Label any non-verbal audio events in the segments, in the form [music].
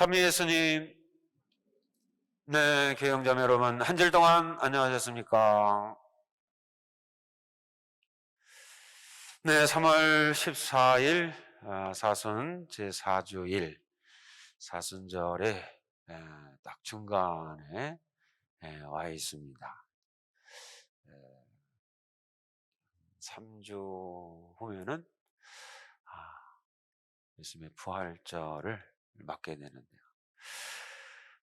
찬미 예수님, 네, 교영자매 여러분, 한 주일 동안 안녕하셨습니까? 네, 3월 14일, 아, 사순 제4주 일, 사순절에 에, 딱 중간에 에, 와 있습니다. 에, 3주 후면은, 아, 예수님의 부활절을 맞게 되는데요.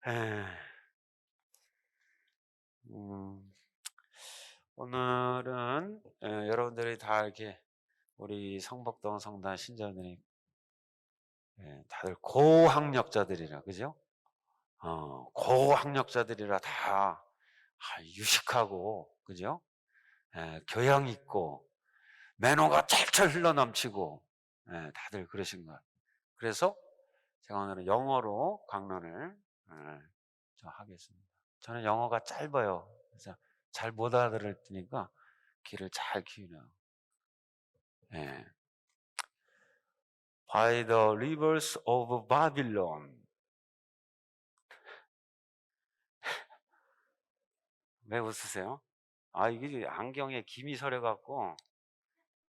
에, 음, 오늘은 에, 여러분들이 다 이렇게 우리 성복동 성단 신자들이 예, 다들 고학력자들이라 그죠? 어, 고학력자들이라 다 아, 유식하고 그죠? 예, 교양 있고 매너가 철철 흘러넘치고 예, 다들 그러신 것. 그래서 제가 오늘은 영어로 강론을 예, 좀 하겠습니다. 저는 영어가 짧아요. 그래서 잘 못 알아들으니까 귀를 잘 키우네요. 예. By the rivers of Babylon. [laughs] 왜 웃으세요? 아, 이게 안경에 김이 서려갖고,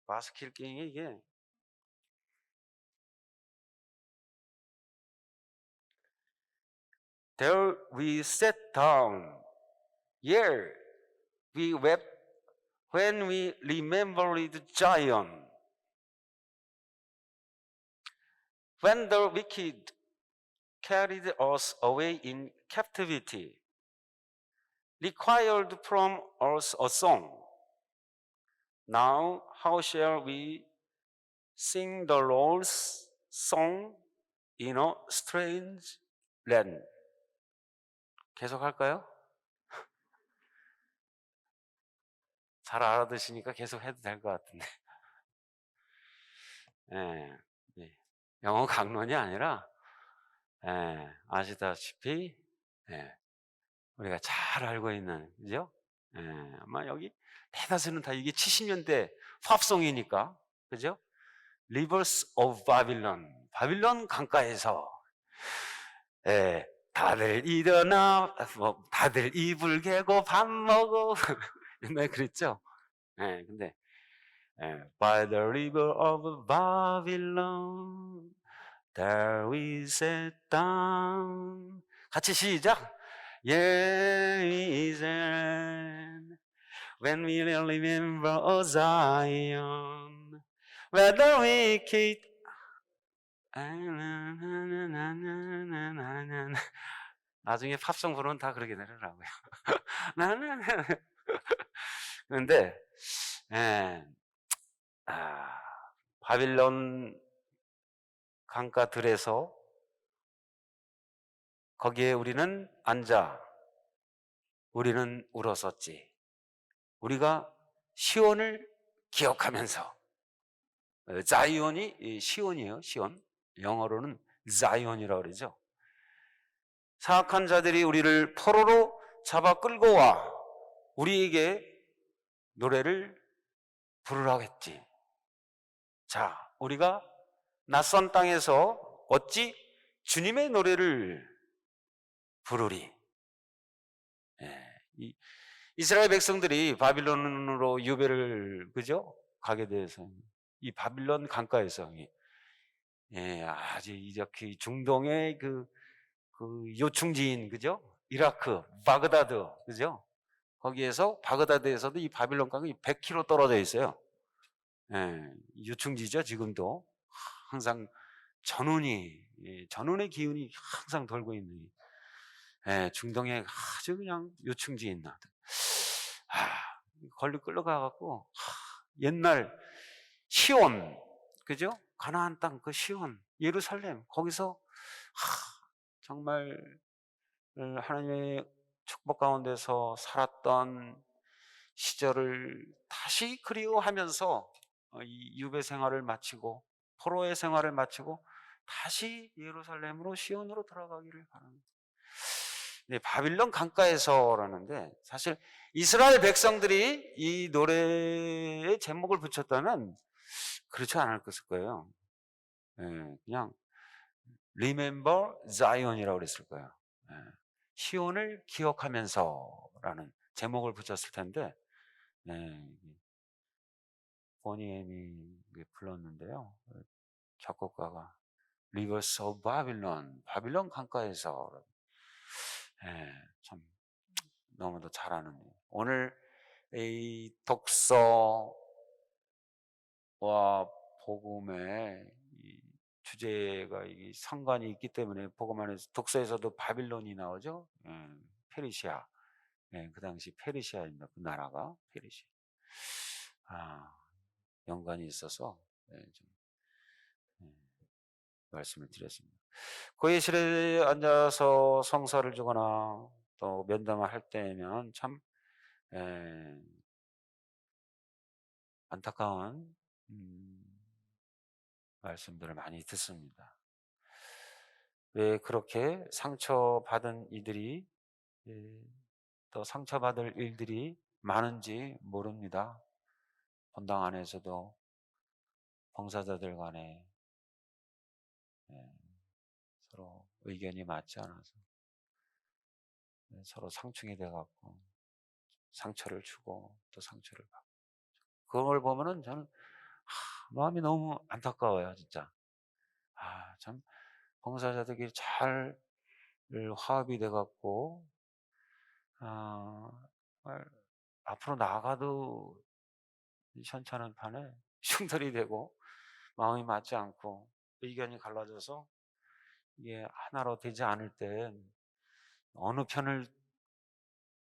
마스크 끼는 이게. There we sat down. Here we wept when we remembered Zion. When the wicked carried us away in captivity, required from us a song. Now, how shall we sing the Lord's song in a strange land? 계속 할까요? [laughs] 잘 알아듣으니까 계속 해도 될 것 같은데. [laughs] 예, 예. 영어 강론이 아니라, 예, 아시다시피, 예, 우리가 잘 알고 있는, 그죠? 예, 아마 여기 대다수는 다 이게 70년대 팝송이니까, 그죠? Rivers of Babylon, 바빌론 강가에서, 예, 다들 일어나, 뭐, 다들 이불 개고 밥 먹어. 옛날에 그랬죠? 예, 근데, 예, By the river of Babylon, there we sat down. 같이 시작. Yeah, we sat when we remember Zion, where the wicked 나중에 팝송 부르면 다 그렇게 되더라고요. 그런데 예, 아, 바빌론 강가 들에서 거기에 우리는 앉아 우리는 울었었지. 우리가 시온을 기억하면서 어, 자이온이 이 시온이에요. 시온. 영어로는 자이온이라고 그러죠. 사악한 자들이 우리를 포로로 잡아 끌고 와 우리에게 노래를 부르라고 했지. 자, 우리가 낯선 땅에서 어찌 주님의 노래를 부르리. 예, 이, 이스라엘 백성들이 바빌론으로 유배를 그죠 가게 돼서 이 바빌론 강가에서 예, 아주 이렇게 중동의 그, 그 요충지인 그죠 이라크 바그다드 그죠 거기에서 바그다드에서도 이 바빌론 강이 100km 떨어져 있어요. 예, 유충지죠 지금도 항상 전운이 예, 전운의 기운이 항상 돌고 있는 예, 중동의 아주 그냥 요충지인 나들. 아, 걸리 끌려가 갖고 옛날 시온 그죠? 가나안 땅 그 시온 예루살렘 거기서 하, 정말 어, 하나님의 축복 가운데서 살았던 시절을 다시 그리워하면서 어, 이 유배 생활을 마치고 포로의 생활을 마치고 다시 예루살렘으로 시온으로 돌아가기를 바랍니다. 네, 바빌론 강가에서라는데 사실 이스라엘 백성들이 이 노래의 제목을 붙였다면 그렇지 않을 것일 거예요. 예, 그냥 Remember Zion이라고 그랬을 거예요. 예. 시온을 기억하면서라는 제목을 붙였을 텐데 예, 보니엠이 불렀는데요. 작곡가가 Rivers of Babylon, 바빌론 강가에서 예, 참 너무도 잘하는 오늘 이 독서 와 복음의 이 주제가 이 상관이 있기 때문에 복음 안에서 독서에서도 바빌론이 나오죠. 예, 페르시아. 예, 그 당시 페르시아입니다. 그 나라가 페르시아. 아, 연관이 있어서 예, 좀 예, 말씀을 드렸습니다. 고해실에 앉아서 성사를 주거나 또 면담을 할 때면 참 예, 안타까운 음, 말씀들을 많이 듣습니다. 왜 그렇게 상처받은 이들이 예, 또 상처받을 일들이 많은지 모릅니다. 본당 안에서도 봉사자들 간에 예, 서로 의견이 맞지 않아서 예, 서로 상충이 돼갖고 상처를 주고 또 상처를 받고 그걸 보면은 저는 하, 마음이 너무 안타까워요 진짜. 아 참. 봉사자들끼리 잘 화합이 돼갖고 아, 앞으로 나아가도 현찮은 판에 [laughs] 흉들이 되고 마음이 맞지 않고 의견이 갈라져서 이게 하나로 되지 않을 때 어느 편을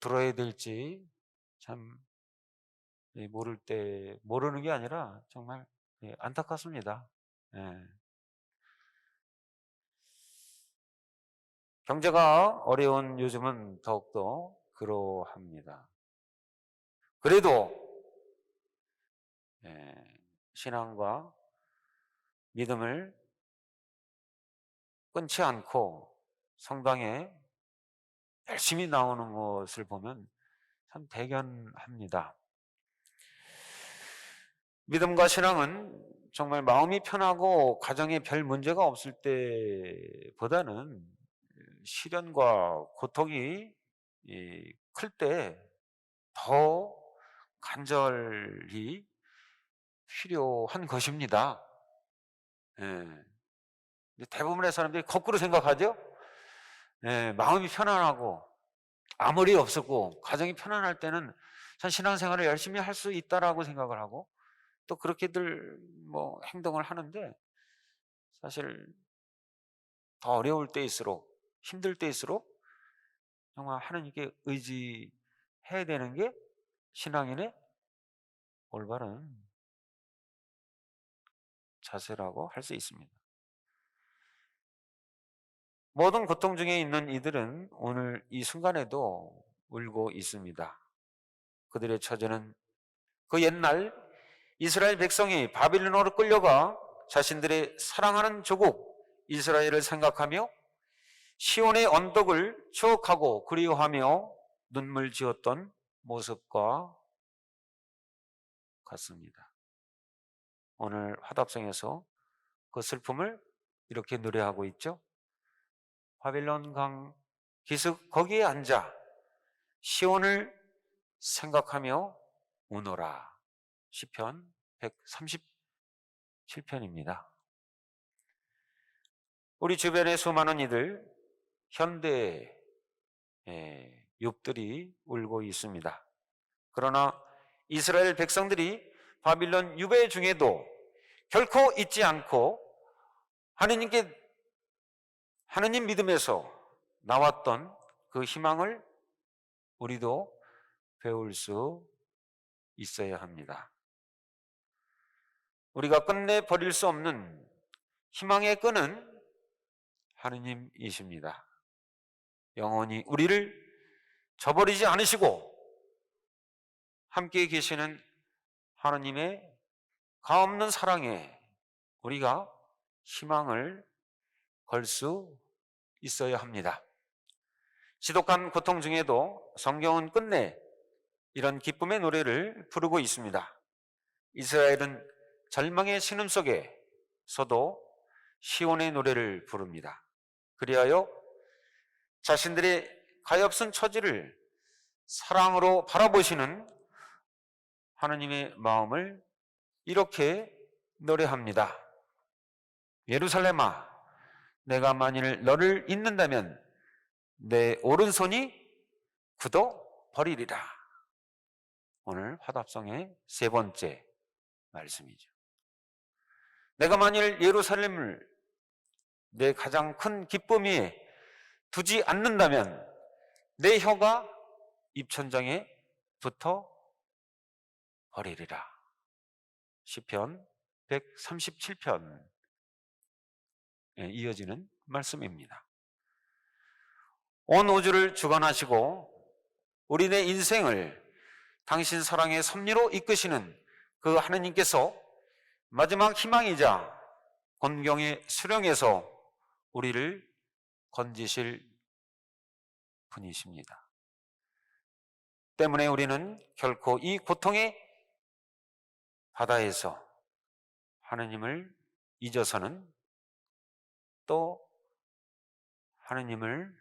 들어야 될지 참 예, 모를 때 모르는 게 아니라 정말 예, 안타깝습니다. 예. 경제가 어려운 요즘은 더욱더 그러합니다. 그래도 예, 신앙과 믿음을 끊지 않고 성당에 열심히 나오는 것을 보면 참 대견합니다. 믿음과 신앙은 정말 마음이 편하고 가정에 별 문제가 없을 때보다는 시련과 고통이 클 때 더 간절히 필요한 것입니다. 예. 대부분의 사람들이 거꾸로 생각하죠? 예, 마음이 편안하고 아무 리 없었고 가정이 편안할 때는 전 신앙생활을 열심히 할 수 있다라고 생각을 하고 또 그렇게들 뭐 행동을 하는데 사실 더 어려울 때일수록 힘들 때일수록 정말 하나님께 의지해야 되는 게 신앙인의 올바른 자세라고 할 수 있습니다. 모든 고통 중에 있는 이들은 오늘 이 순간에도 울고 있습니다. 그들의 처제는 그 옛날 이스라엘 백성이 바빌론으로 끌려가 자신들의 사랑하는 조국 이스라엘을 생각하며 시온의 언덕을 추억하고 그리워하며 눈물 지었던 모습과 같습니다. 오늘 화답성에서 그 슬픔을 이렇게 노래하고 있죠. 바빌론 강 기슭 거기에 앉아 시온을 생각하며 우노라. 시편 137편입니다. 우리 주변의 수많은 이들 현대 욥들이 울고 있습니다. 그러나 이스라엘 백성들이 바빌론 유배 중에도 결코 잊지 않고 하느님께 하느님 믿음에서 나왔던 그 희망을 우리도 배울 수 있어야 합니다. 우리가 끝내 버릴 수 없는 희망의 끈은 하느님이십니다. 영원히 우리를 저버리지 않으시고 함께 계시는 하나님의 가없는 사랑에 우리가 희망을 걸 수 있어야 합니다. 지독한 고통 중에도 성경은 끝내 이런 기쁨의 노래를 부르고 있습니다. 이스라엘은 절망의 신음 속에서도 시온의 노래를 부릅니다. 그리하여 자신들의 가엾은 처지를 사랑으로 바라보시는 하느님의 마음을 이렇게 노래합니다. 예루살렘아, 내가 만일 너를 잊는다면 내 오른손이 굳어 버리리라. 오늘 화답성의 세 번째 말씀이죠. 내가 만일 예루살렘을 내 가장 큰 기쁨 위에 두지 않는다면 내 혀가 입천장에 붙어 버리리라. 시편 137편 에 이어지는 말씀입니다. 온 우주를 주관하시고 우리네 인생을 당신 사랑의 섭리로 이끄시는 그 하느님께서 마지막 희망이자 권경의 수령에서 우리를 건지실 분이십니다. 때문에 우리는 결코 이 고통의 바다에서 하느님을 잊어서는 또 하느님을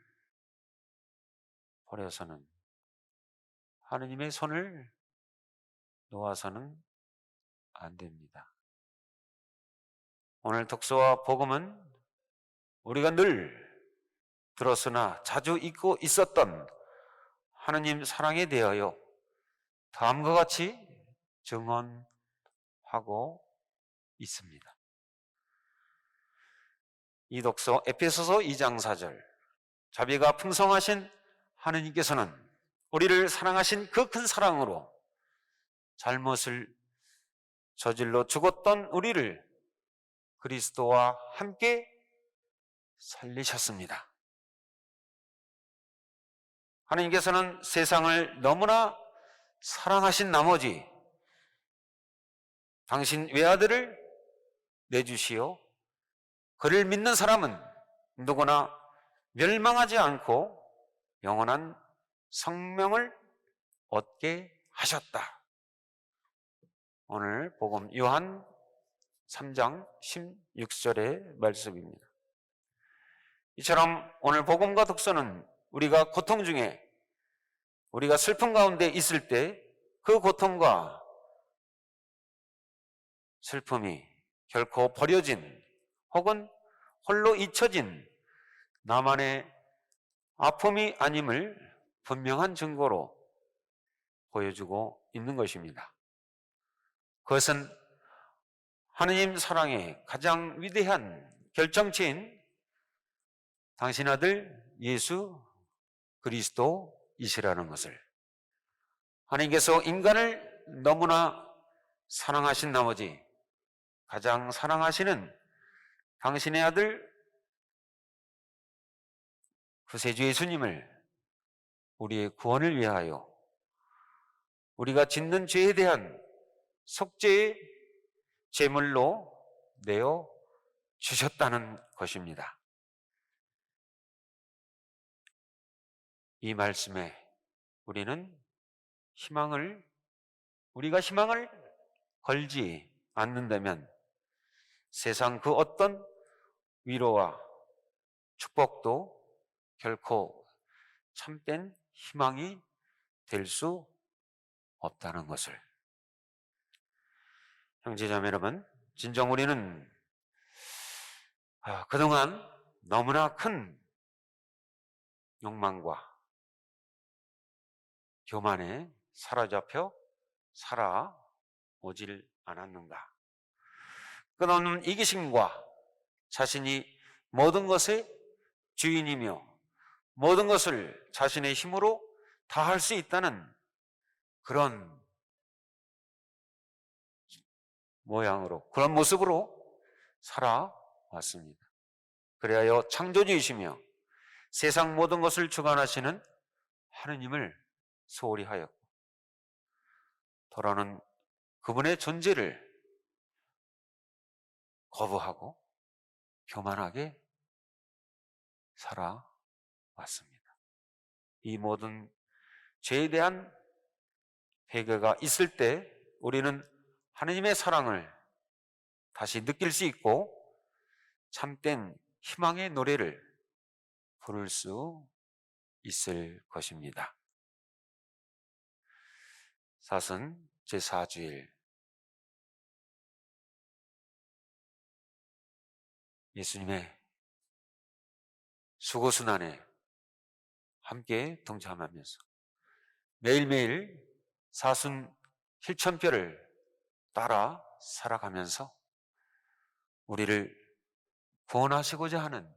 버려서는 하느님의 손을 놓아서는 안 됩니다. 오늘 독서와 복음은 우리가 늘 들었으나 자주 잊고 있었던 하느님 사랑에 대하여 다음과 같이 증언하고 있습니다. 이 독서 에페소서 2장 4절 자비가 풍성하신 하느님께서는 우리를 사랑하신 그 큰 사랑으로 잘못을 저질러 죽었던 우리를 그리스도와 함께 살리셨습니다. 하느님께서는 세상을 너무나 사랑하신 나머지 당신 외아들을 내주시어 그를 믿는 사람은 누구나 멸망하지 않고 영원한 성명을 얻게 하셨다. 오늘 복음 요한 3장 16절의 말씀입니다. 이처럼 오늘 복음과 독서는 우리가 고통 중에 우리가 슬픔 가운데 있을 때 그 고통과 슬픔이 결코 버려진 혹은 홀로 잊혀진 나만의 아픔이 아님을 분명한 증거로 보여주고 있는 것입니다. 그것은 하느님 사랑의 가장 위대한 결정체인 당신 아들 예수 그리스도이시라는 것을 하나님께서 인간을 너무나 사랑하신 나머지 가장 사랑하시는 당신의 아들 구세주 예수님을 우리의 구원을 위하여 우리가 짓는 죄에 대한 속죄의 제물로 내어 주셨다는 것입니다. 이 말씀에 우리는 희망을 우리가 희망을 걸지 않는다면 세상 그 어떤 위로와 축복도 결코 참된 희망이 될 수 없다는 것을 형제자매 여러분 진정 우리는 아, 그동안 너무나 큰 욕망과 교만에 사로잡혀 살아오질 않았는가? 끝없는 이기심과 자신이 모든 것의 주인이며 모든 것을 자신의 힘으로 다 할 수 있다는 그런 모양으로, 그런 모습으로 살아왔습니다. 그래야 창조주이시며 세상 모든 것을 주관하시는 하느님을 소홀히 하였고, 돌아오는 그분의 존재를 거부하고 교만하게 살아왔습니다. 이 모든 죄에 대한 회개가 있을 때 우리는 하느님의 사랑을 다시 느낄 수 있고 참된 희망의 노래를 부를 수 있을 것입니다. 사순 제4주일 예수님의 수고순환에 함께 동참하면서 매일매일 사순 실천표를 따라 살아가면서 우리를 구원하시고자 하는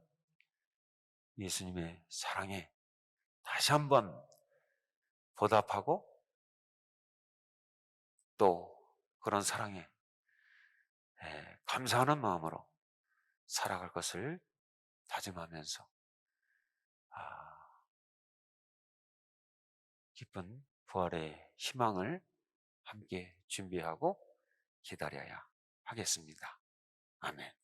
예수님의 사랑에 다시 한번 보답하고 또 그런 사랑에 예, 감사하는 마음으로 살아갈 것을 다짐하면서 아, 기쁜 부활의 희망을 함께 준비하고 기다려야 하겠습니다. 아멘.